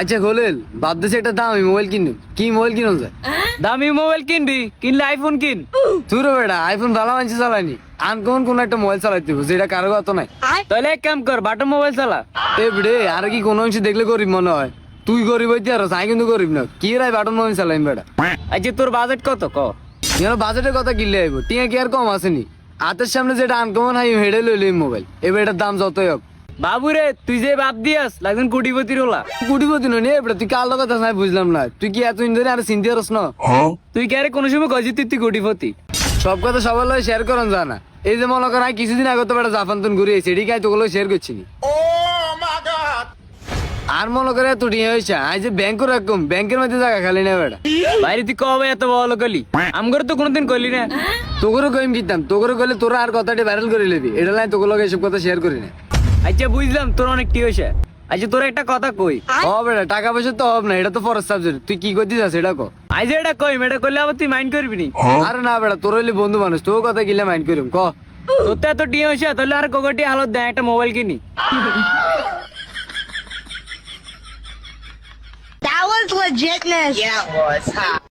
আচ্ছা খোলেল বাদ দিছে একটা দামি মোবাইল কিনুন কি মোবাইল কিনুন যায় দামি মোবাইল কিনবি কিনলে আইফোন কিন। তুই রে বেটা আইফোন ভালো মানছি চালানি আনকমন কোন একটা মোবাইল চালাইতে হবে যেটা কারও কথা নাই। তাহলে এক কাম কর বাটন মোবাইল চালা। এ বিড়ে আর কি কোনো অংশ দেখলে গরিব মনে হয়। তুই গরিব হইতে আর আমি কিন্তু গরিব না। কি রাই বাটন মোবাইল চালাইম বেটা? আচ্ছা তোর বাজেট কত? ক। এখানে বাজেটের কথা কিনলে আইব? টিয়া কি আর কম আসেনি? হাতের সামনে যেটা আনকমন হাই হেডে লইলি মোবাইল। এবার এটার দাম যতই হোক। বাবু রে তুই যে বাপ দিয়াস লাগবেন কোটিপতির হলা কুটিপতি নয় এবার তুই কার কথা নাই বুঝলাম না। তুই কি এতদিন ধরে আর চিন্তা করস না? তুই কি আরে কোনো সময় গজি তুই কোটিপতি? সব কথা সবার লগে শেয়ার করেন যা না। এই যে মনে করেন কিছুদিন আগে তো বেটা জাফান তুন ঘুরে এসে এদিকে তোগুলো শেয়ার করছি আর মনে করে এত টিয়া হয়েছে আই যে ব্যাংক রাখুম ব্যাংকের মধ্যে জায়গা খালি না বেটা। বাইরে তুই কবে এত বড় গলি আমগর তো কোনোদিন কলি না। তোগরও কইম কিতাম তোগরও কইলে তোরা আর কথাটি ভাইরাল করে লিবি। এটা লাই তোগুলো এসব কথা শেয়ার করি না। আচ্ছা বুঝলাম তোর অনেক টি হয়েছে। আচ্ছা তোর একটা কথা কই। ও বেটা টাকা পয়সা তো হবে না এটা তো ফরজ সাবজেক্ট তুই কি করছিস সেটা কো। আজ এটা কই এটা করলে আবার তুই মাইন্ড করবি নি? আরে না বেটা তোর হইলে বন্ধু মানুষ তোর কথা গিলে মাইন্ড করিম ক। তোর তো এত টি হয়েছে তাহলে আর কগটি হালত দেয় একটা মোবাইল কিনি। That was legitness. Yeah, it was. Ha.